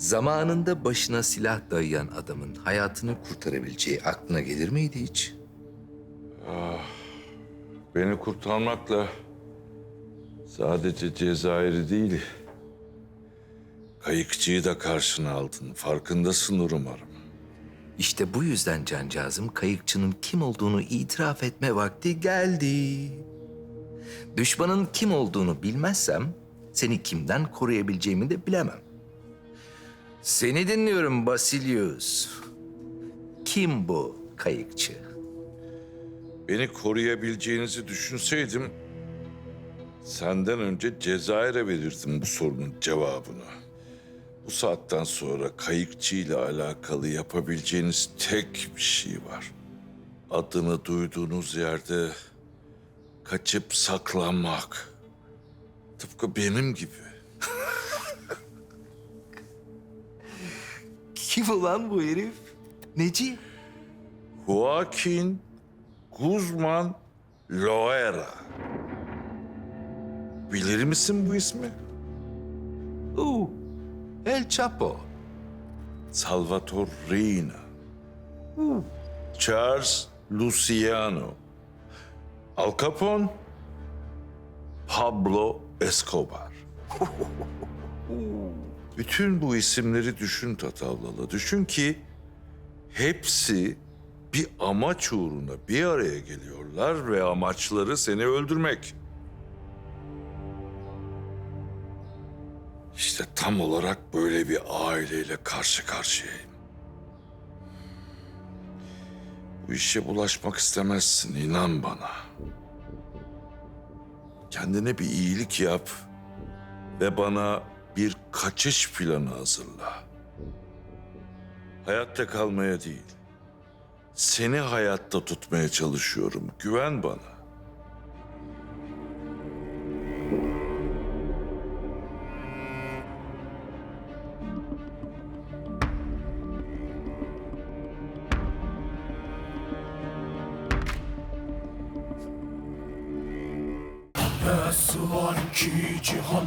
Zamanında başına silah dayayan adamın hayatını kurtarabileceği aklına gelir miydi hiç? Beni kurtarmakla sadece Cezayir'i değil, kayıkçıyı da karşına aldın. Farkındasındır umarım. İşte bu yüzden cancağızım kayıkçının kim olduğunu itiraf etme vakti geldi. Düşmanın kim olduğunu bilmezsem seni kimden koruyabileceğimi de bilemem. Seni dinliyorum Basilius. Kim bu kayıkçı? Beni koruyabileceğinizi düşünseydim, senden önce Cezayir'e verirdim bu sorunun cevabını. Bu saatten sonra kayıkçıyla alakalı yapabileceğiniz tek bir şey var. Adını duyduğunuz yerde kaçıp saklanmak. Tıpkı benim gibi. Kim ulan bu herif? Neci? Joaquin Guzman Loera. Bilir misin bu ismi? Oo, El Chapo. Salvatore Reina. Charles Luciano. Al Capone. Pablo Escobar. Bütün bu isimleri düşün Tatavlala. Düşün ki hepsi bir amaç uğruna bir araya geliyorlar ve amaçları seni öldürmek. İşte tam olarak böyle bir aileyle karşı karşıyayım. Bu işe bulaşmak istemezsin, inan bana. Kendine bir iyilik yap ve bana bir kaçış planı hazırla. Hayatta kalmaya değil, seni hayatta tutmaya çalışıyorum. Güven bana. Nasıl var ki cihan